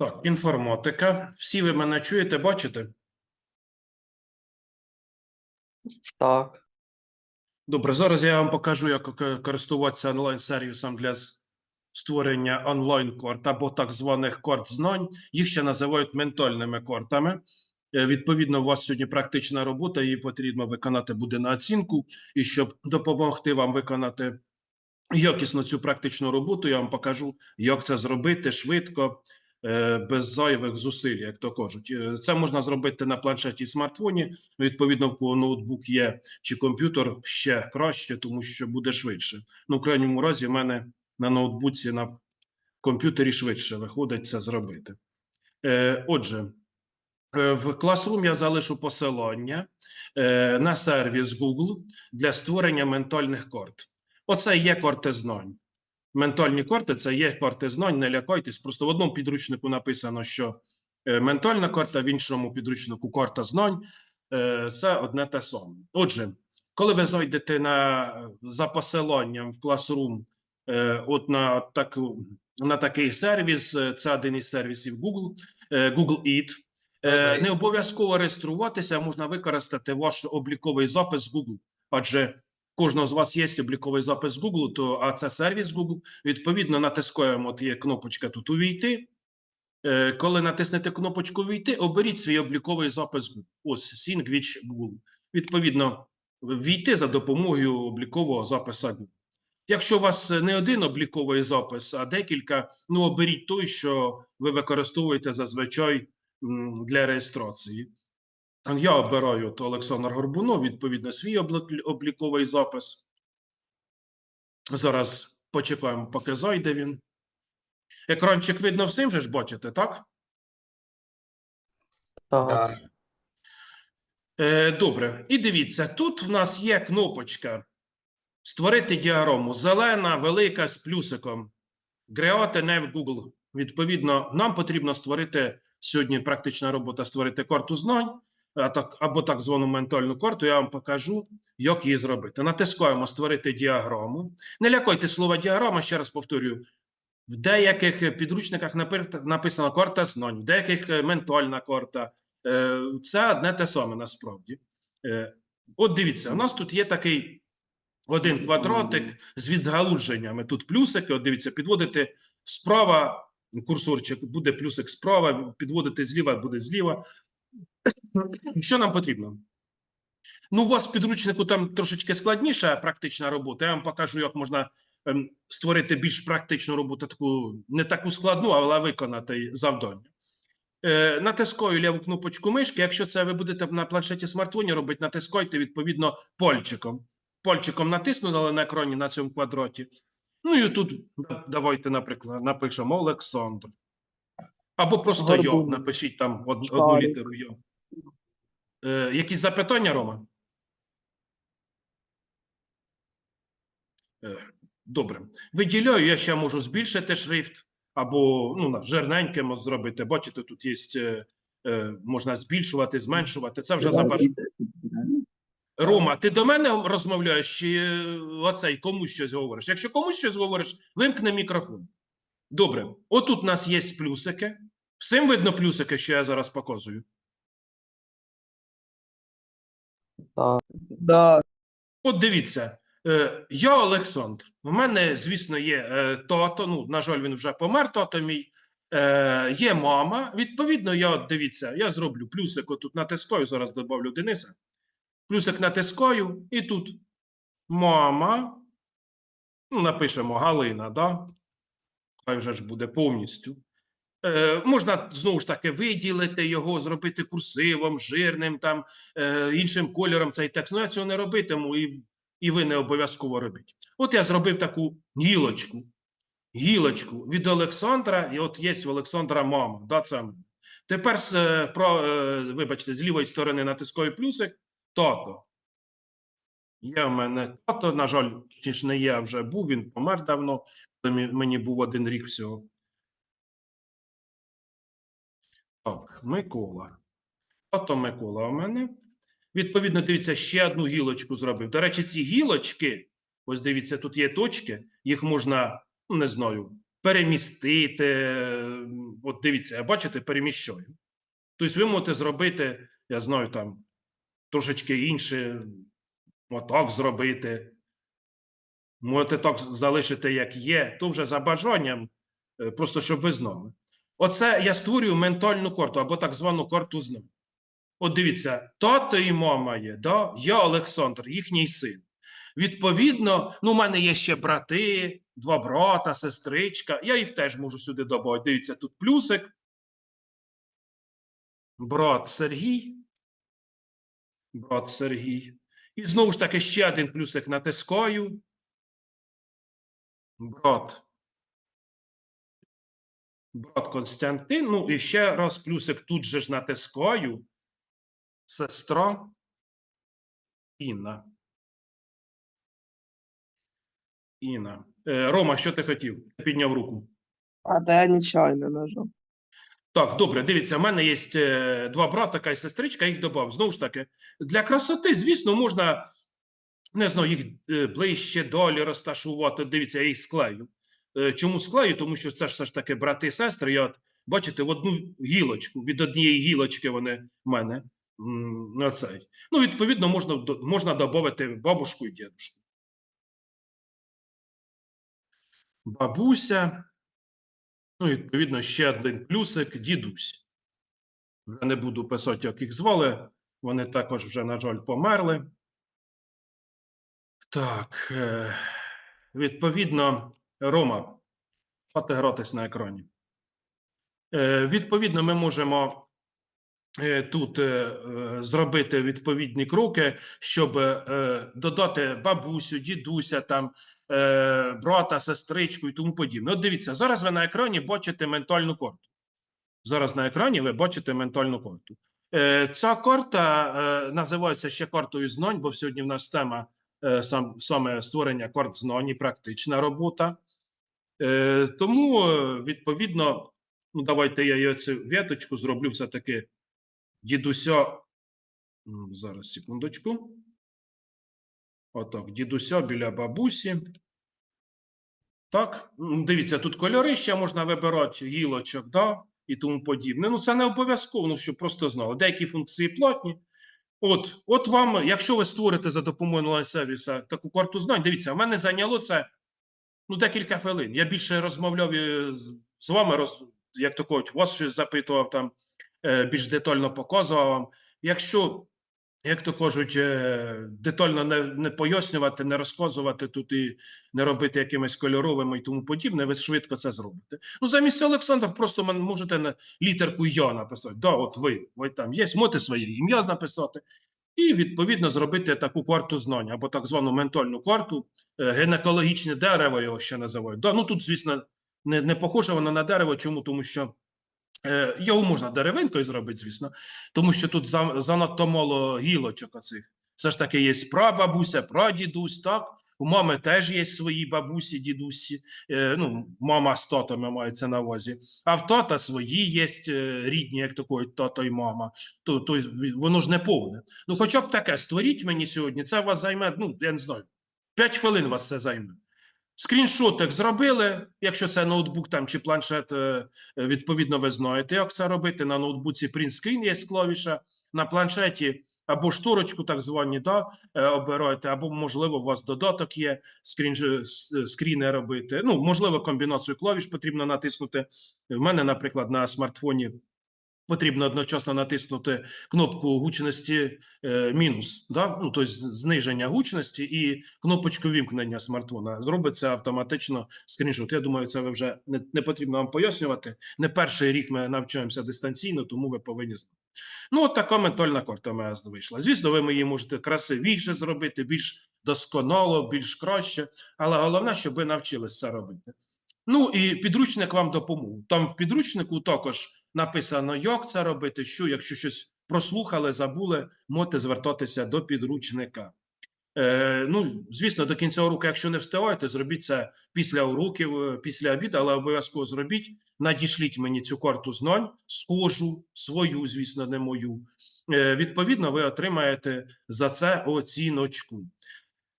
Так, інформатика. Всі ви мене чуєте, бачите? Так. Добре, зараз я вам покажу, як користуватися онлайн-сервісом для створення онлайн-корт або так званих корт знань. Їх ще називають ментальними кортами. Е, Відповідно, у вас сьогодні практична робота, її потрібно виконати буде на оцінку. І щоб допомогти вам виконати якісно цю практичну роботу, я вам покажу, як це зробити швидко, без зайвих зусиль, як то кажуть. Е, Це можна зробити на планшеті і смартфоні. Відповідно, в кого ноутбук є чи комп'ютер ще краще, тому що буде швидше. Ну, в крайньому разі, в мене на ноутбуці на комп'ютері швидше виходить це зробити. Е, Отже, е, в Classroom я залишу посилання е, на сервіс Google для створення ментальних карт. Оце є карти знань. Ментальні карти це є карти знань, не лякайтесь. Просто в одному підручнику написано, що е, ментальна карта, в іншому підручнику карта знань. Е, Це одне те саме. Отже, коли ви зайдете на, за посиланням в Classroom, е, от на, таку, на такий сервіс, це один із сервісів Google, Google Eat. Окей. Не обов'язково реєструватися, можна використати ваш обліковий запис з Google, адже кожного з вас є обліковий запис Google, то а це сервіс Google. Відповідно, натискаємо, от є кнопочка тут увійти. Е, Коли натиснете кнопочку Увійти, оберіть свій обліковий запис. Ось Singwich Google. Відповідно, війти за допомогою облікового запису Google. Якщо у вас не один обліковий запис, а декілька, ну оберіть той, що ви використовуєте зазвичай для реєстрації. Я обираю от Олександр Горбунов, відповідно, свій обліковий запис. Зараз почекаємо, поки зайде він. Екранчик видно всім же ж бачите, так? Так. Е, добре. І дивіться, тут в нас є кнопочка Створити діаграму. Зелена, велика з плюсиком. Create Nav Google. Відповідно, нам потрібно створити сьогодні практична робота створити карту знань, або так звану ментальну карту. Я вам покажу, як її зробити. Натискаємо Створити діаграму. Не лякайте слова діаграма, ще раз повторюю. В деяких підручниках напи- написано карта знань, в деяких е, ментальна карта. Е, Це одне те саме насправді. Е, От дивіться, у нас тут є такий один квадратик з відзгалудженнями. Тут плюсики. От дивіться, підводите справа, курсорчик буде плюсик справа, підводите зліва, буде зліва. Що нам потрібно? Ну, у вас в підручнику там трошечки складніша практична робота. Я вам покажу, як можна ем, створити більш практичну роботу, таку не таку складну, але виконати завдання. Е, натискаю ліву кнопочку мишки. Якщо це ви будете на планшеті смартфоні робити, натискайте відповідно пальчиком. Пальчиком натиснули на екрані на цьому квадраті. Ну і тут давайте, наприклад, напишемо Олександр. Або просто. Горбун. Напишіть там од- одну літеру я. Е, якісь запитання, Рома? Е, Добре. Виділяю, я ще можу збільшити шрифт, або ну, жирненьким зробити. Бачите, тут є, е, можна збільшувати, зменшувати. Це вже за. Рома, ти до мене розмовляєш чи оцей комусь щось говориш? Якщо комусь щось говориш, вимкни мікрофон. Добре. Отут у нас є плюсики. Всім видно плюсики, що я зараз показую. Так. Да. От дивіться, е, я Олександр. У мене, звісно, є е, тато. Ну, на жаль, він вже помер, тато мій. Е, є мама. Відповідно, я от дивіться, я зроблю плюсик отут натискаю, зараз добавлю Дениса. Плюсик натискаю, і тут мама. Ну, напишемо Галина, да? Хай вже ж буде повністю. Е, можна знову ж таки виділити його, зробити курсивом, жирним, там, е, іншим кольором цей текст. Ну, я цього не робитиму, і, і ви не обов'язково робіть. От я зробив таку гілочку. Гілочку від Олександра, і от є в Олександра мама. Да, це. Тепер з, е, про, вибачте, з лівої сторони натискаю плюсик. Тато. Є в мене тато, на жаль, не а вже був, він помер давно, мені був один рік всього. Так, Микола. Тато Микола у мене. Відповідно, дивіться, ще одну гілочку зробив. До речі, ці гілочки, ось дивіться, тут є точки, їх можна, ну, не знаю, перемістити. От дивіться, бачите, переміщую. Тобто ви можете зробити, я знаю, там трошечки інше, отак зробити. Можете так залишити, як є, то вже за бажанням, е, просто щоб ви знали. Оце я створюю ментальну карту або так звану карту знань. От дивіться, тато і мама є, да? я Олександр, їхній син. Відповідно, ну, у мене є ще брати, два брата, сестричка. Я їх теж можу сюди додати. Дивіться, тут плюсик. Брат Сергій. Брат Сергій. І знову ж таки ще один плюсик натискаю. Брат. Брат Константин. Ну і ще раз плюсик тут же ж натискаю. Сестра Інна. Інна. Е, Рома, що ти хотів? Ти підняв руку. А та я нечайно нажав. Так, добре, дивіться, в мене є е, два братика і сестричка, їх додав. Знову ж таки, для красоти, звісно, можна не знаю, їх е, ближче долі розташувати. Дивіться, я їх склею. Е, Чому склею? Тому що це ж все ж таки брати і сестри. Я от, бачите, в одну гілочку, від однієї гілочки вони в мене на цей. Ну, відповідно, можна, можна додати бабушку і дідушку. Бабуся. Ну, відповідно, ще один плюсик дідусь. Вже не буду писати, як їх звали. Вони також вже, на жаль, померли. Так. е, Відповідно, Рома, хвати гратись на екрані. Е, Відповідно, ми можемо е, тут е, зробити відповідні кроки, щоб додати бабусю, дідуся, там, брата, сестричку і тому подібне. От дивіться, зараз ви на екрані бачите ментальну карту. Зараз на екрані ви бачите ментальну карту. Ця карта називається ще картою знань, бо сьогодні в нас тема сам, саме створення карт знань практична робота. Е, Тому, е, відповідно, ну, давайте я цю віточку зроблю все-таки дідуся. Зараз, секундочку. Отак, дідуся біля бабусі. Так, дивіться, тут кольори ще можна вибирати, гілочок, да, і тому подібне. Ну, це не обов'язково, ну, щоб просто знали. Деякі функції платні. От, от вам, якщо ви створите за допомогою онлайн-сервіса таку карту знань, дивіться, в мене зайняло це ну, декілька хвилин. Я більше розмовляв е, з, вами, роз, як то кажуть, вас щось запитував там, е, більш детально показував вам. Якщо як то кажуть, е, детально не, не пояснювати, не розказувати тут і не робити якимись кольоровими і тому подібне, ви швидко це зробите. Ну, замість Олександр, просто можете на літерку Я написати. Да, от ви, ви там є, можете своє ім'я написати. І відповідно зробити таку карту знань або так звану ментальну карту, е, гінекологічне дерево його ще називають. Да, ну тут, звісно, не, не похоже воно на дерево. Чому? Тому що його можна деревинкою зробити, звісно, тому що тут занадто мало гілочок оцих. Все ж таки є прабабуся, прадідусь, так? У мами теж є свої бабусі, дідусі. Е, ну, мама з татами мається на увазі. А в тата свої є е, рідні, як такої тато і мама. То, то воно ж не повне. Ну, хоча б таке, створіть мені сьогодні, це вас займе, ну, я не знаю, 5 хвилин вас це займе. Скріншотик зробили, якщо це ноутбук там чи планшет, е, е, відповідно, ви знаєте, як це робити. На ноутбуці screen є клавіша, на планшеті або шторочку, так звані, да, е, обираєте, або, можливо, у вас додаток є, скрін, скріни робити. Ну, можливо, комбінацію клавіш потрібно натиснути. В мене, наприклад, на смартфоні потрібно одночасно натиснути кнопку гучності е, мінус, да? ну, тобто зниження гучності і кнопочку вімкнення смартфона. Зробиться автоматично скріншот. Я думаю, це ви вже не, не потрібно вам пояснювати. Не перший рік ми навчаємося дистанційно, тому ви повинні знати. Ну, от така ментальна карта у вийшла. Звісно, ви її можете красивіше зробити, більш досконало, більш краще, але головне, щоб ви навчилися це робити. Ну і підручник вам допомог. Там в підручнику також написано, як це робити, що, якщо щось прослухали, забули, можете звертатися до підручника. Е, ну, звісно, до кінця уроку, якщо не встигаєте, зробіть це після уроків, е, після обіду, але обов'язково зробіть. Надішліть мені цю карту знань, схожу, свою, звісно, не мою. Е, відповідно, ви отримаєте за це оціночку.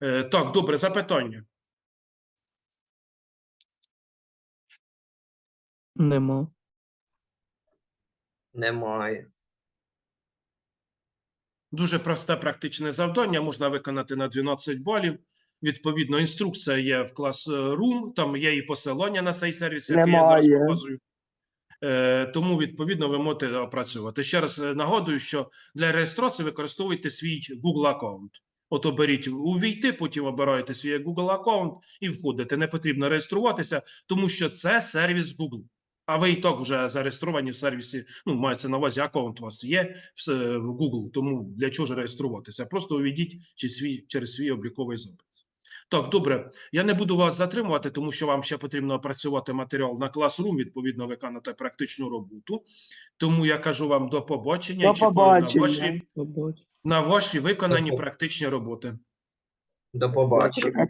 Е, так, добре, запитання. Нема. Немає. Дуже просте практичне завдання можна виконати на 12 балів. Відповідно, інструкція є в Classroom, там є і посилання на цей сервіс, який я зараз показую. Е, тому, відповідно, ви можете опрацювати. Ще раз е, нагадую, що для реєстрації використовуйте свій Google аккаунт. От оберіть увійти, потім обираєте свій Google аккаунт і входите. Не потрібно реєструватися, тому що це сервіс Google. А ви і так вже зареєстровані в сервісі. Ну, мається на увазі, аккаунт у вас є в, Google, тому для чого ж реєструватися? Просто увійдіть чи свій, через свій обліковий запис. Так, добре. Я не буду вас затримувати, тому що вам ще потрібно опрацювати матеріал на Classroom, відповідно, виконати практичну роботу. Тому я кажу вам до побачення До чекаю на ваші, побачення. на ваші виконані До практичні роботи. До побачення.